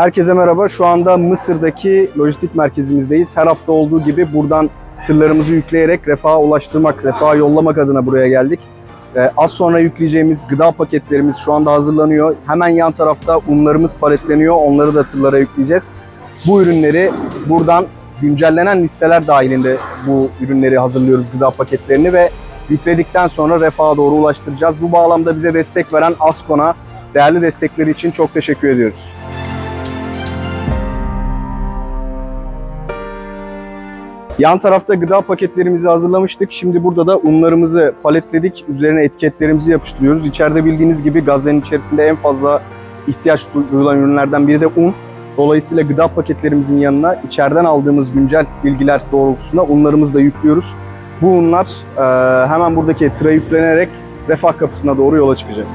Herkese merhaba. Şu anda Mısır'daki lojistik merkezimizdeyiz. Her hafta olduğu gibi buradan tırlarımızı yükleyerek refaha ulaştırmak, refaha yollamak adına buraya geldik. Ee, az sonra yükleyeceğimiz gıda paketlerimiz şu anda hazırlanıyor. Hemen yan tarafta unlarımız paletleniyor. Onları da tırlara yükleyeceğiz. Bu ürünleri buradan güncellenen listeler dahilinde bu ürünleri hazırlıyoruz, gıda paketlerini ve yükledikten sonra refaha doğru ulaştıracağız. Bu bağlamda bize destek veren Askon'a değerli destekleri için çok teşekkür ediyoruz. Yan tarafta gıda paketlerimizi hazırlamıştık. Şimdi burada da unlarımızı paletledik. Üzerine etiketlerimizi yapıştırıyoruz. İçeride bildiğiniz gibi gazların içerisinde en fazla ihtiyaç duyulan ürünlerden biri de un. Dolayısıyla gıda paketlerimizin yanına içeriden aldığımız güncel bilgiler doğrultusunda unlarımızı da yüklüyoruz. Bu unlar hemen buradaki tıra yüklenerek refah kapısına doğru yola çıkacak.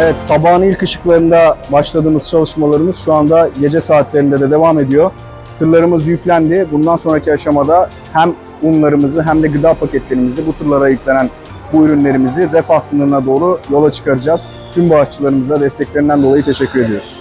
Evet, sabahın ilk ışıklarında başladığımız çalışmalarımız şu anda gece saatlerinde de devam ediyor. Tırlarımız yüklendi. Bundan sonraki aşamada hem unlarımızı hem de gıda paketlerimizi bu tırlara yüklenen bu ürünlerimizi refah sınırına doğru yola çıkaracağız. Tüm bağışçılarımıza desteklerinden dolayı teşekkür ediyoruz.